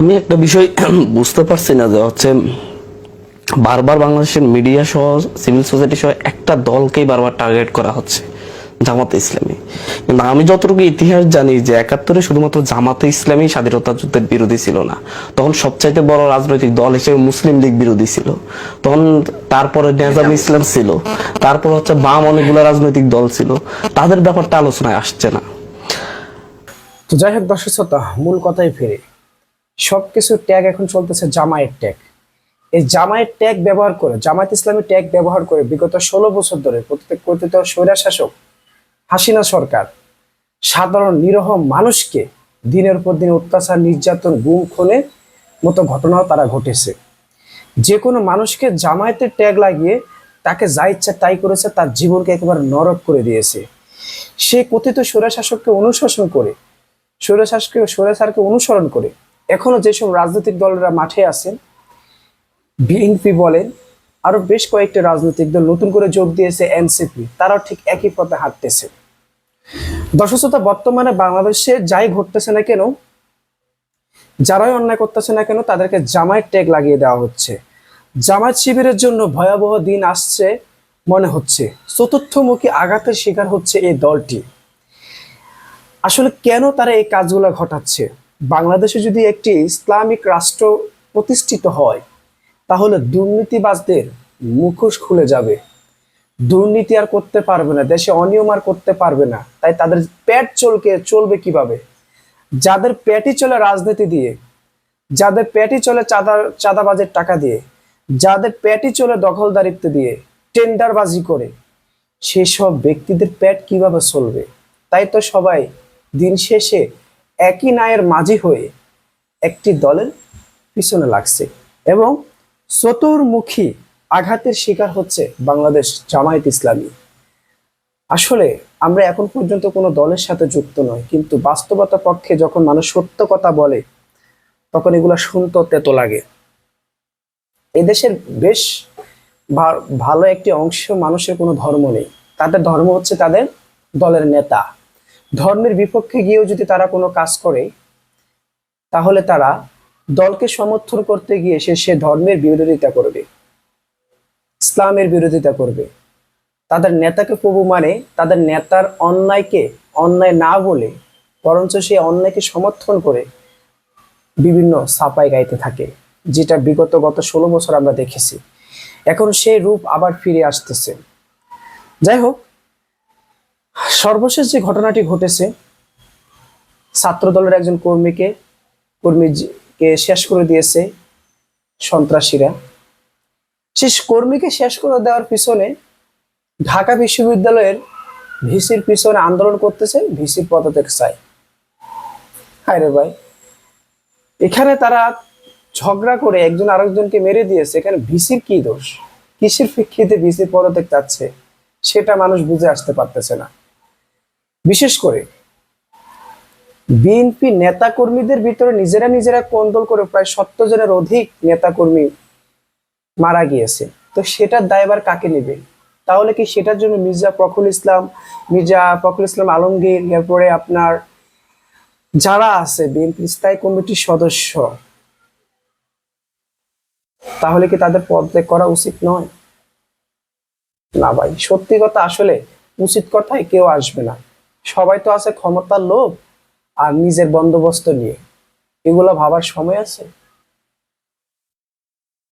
আমি একটা বিষয় বুঝতে পারছি না যে হচ্ছে বারবার বাংলাদেশের মিডিয়া সহ সিভিল সোসাইটি সহ একটা দলকেই বারবার টার্গেট করা হচ্ছে জামাতে ইসলামী। কিন্তু আমি যতটুকু ইতিহাস জানি যে একাত্তরে শুধুমাত্র জামাতে ইসলামী স্বাধীনতা যুদ্ধের বিরোধী ছিল না। তখন সবচাইতে বড় রাজনৈতিক দল হিসেবে মুসলিম লীগ বিরোধী ছিল। তখন তারপরে নেজাম। ইসলাম ছিল। তারপর হচ্ছে বাম অনেকগুলো রাজনৈতিক দল ছিল। তাদের ব্যাপারটা আলোচনায় আসছে না। তো যাই হোক দর্শক শ্রোতা মূল কথাই ফিরে। সবকিছু ট্যাগ এখন চলতেছে জামায়ের ট্যাগ এই জামায়ের ট্যাগ ব্যবহার করে, জামায়াত ইসলামী ট্যাগ ব্যবহার করে বিগত ষোলো বছর ধরে প্রত্যেক কথিত স্বৈরা শাসক হাসিনা সরকার, সাধারণ নিরহ মানুষকে দিনের পর দিন অত্যাচার, নির্যাতন, গুম খুনে মতো ঘটনাও তারা ঘটেছে। যে কোনো মানুষকে জামায়াতের ট্যাগ লাগিয়ে তাকে যা ইচ্ছা তাই করেছে, তার জীবনকে একেবারে নরক করে দিয়েছে। সে কথিত স্বৈরা শাসককে অনুশাসন করে স্বৈরাচারকে স্বৈরাচারকে অনুসরণ করে এখনও যেসব রাজনৈতিক দলরা মাঠে আছেন বিএনপি বলেন আরও বেশ কয়েকটি রাজনৈতিক দল নতুন করে যোগ দিয়েছে এনসিপি তারাও ঠিক একই পথে হাঁটতেছে। দর্শক শ্রোতা, বর্তমানে বাংলাদেশে যাই ঘটতেছে না কেন যারাই অন্যায় করতেছে না কেন তাদেরকে জামায়াত ট্যাগ লাগিয়ে দেওয়া হচ্ছে। জামায়াত শিবিরের জন্য ভয়াবহ দিন আসছে মনে হচ্ছে। চতুর্থমুখী আঘাতের শিকার হচ্ছে এই দলটি। আসলে কেন তারা এই কাজগুলো ঘটাচ্ছে? বাংলাদেশে যদি একটি ইসলামিক রাষ্ট্র প্রতিষ্ঠিত হয়, তাহলে দুর্নীতিবাজদের মুখোশ খুলে যাবে। দুর্নীতি আর করতে পারবে না, দেশে অনিয়ম আর করতে পারবে না। তাই তাদের পেট চলকে, চলবে কীভাবে? যাদের পেটই চলে রাজনীতি দিয়ে, যাদের পেটই চলে চাঁদা, চাঁদাবাজের টাকা দিয়ে, যাদের পেটই চলে দখলদারিত্ব দিয়ে, টেন্ডারবাজি করে, সেসব ব্যক্তিদের পেট কীভাবে চলবে? তাই তো সবাই দিন শেষে একই নায়ের মাঝি হয়ে একটি দলের পিছনে লাগছে এবং চতুর্মুখী আঘাতের শিকার হচ্ছে বাংলাদেশ জামায়াত ইসলামী। আসলে আমরা এখন পর্যন্ত কোনো দলের সাথে যুক্ত নয়, কিন্তু বাস্তবতা পক্ষে যখন মানুষ সত্য কথা বলে, তখন এগুলো শুনতে তেতো লাগে। এদেশের বেশ ভালো একটি অংশ মানুষের কোনো ধর্ম নেই। তাদের ধর্ম হচ্ছে তাদের দলের নেতা। ধর্মের বিপক্ষে গিয়েও যদি তারা কোনো কাজ করে, তাহলে তারা দলকে সমর্থন করতে গিয়ে সে সে ধর্মের বিরোধিতা করবে, ইসলামের বিরোধিতা করবে। তাদের নেতাকে প্রভু মানে তাদের নেতার অন্যায়কে অন্যায় না বলে, বরঞ্চ সে অন্যায়কে সমর্থন করে বিভিন্ন সাপাই গাইতে থাকে, যেটা বিগত গত ষোলো বছর আমরা দেখেছি। এখন সেই রূপ আবার ফিরে আসতেছে। যাই হোক সর্বশেষ যে ঘটনাটি ঘটেছে ছাত্র দলের একজন কর্মীকে কর্মীকে শেষ করে দিয়েছে সন্ত্রাসীরা। শেষ কর্মীকে শেষ করে দেওয়ার পিছনে ঢাকা বিশ্ববিদ্যালয়ের ভিসির পিছনে আন্দোলন করতেছে ভিসির পদত্যাগ চাই। হায় রে ভাই। এখানে তারা ঝগড়া করে একজন আরেকজনকে মেরে দিয়েছে, এখানে ভিসির কি দোষ? কিসের প্রেক্ষিতে ভিসির পদত্যাগ চাচ্ছে? সেটা মানুষ বুঝে আসতে পারতেছে না। বিশেষ করে বিএনপি নেতা কর্মীদের ভিতরে নিজেরা নিজেরা কোন্দল করে প্রায় সত্তর জনের অধিক নেতা কর্মী মারা গিয়েছে। তো সেটার দায়বার কাকে নেবে? তাহলে কি সেটার জন্য মির্জা ফখরুল ইসলাম, মির্জা ফখরুল ইসলাম আলমগীর, এরপরে আপনার যারা আছে বিএনপি স্থায়ী কমিটির সদস্য, তাহলে কি তাদের পদত্যাগ করা উচিত নয়? না ভাই, সত্যি কথা আসলে উচিত কথায় কেউ আসবে না। সবাই তো আছে ক্ষমতার লোভ আর নিজের বন্দোবস্ত নিয়ে। এগুলো ভাবার সময় আছে?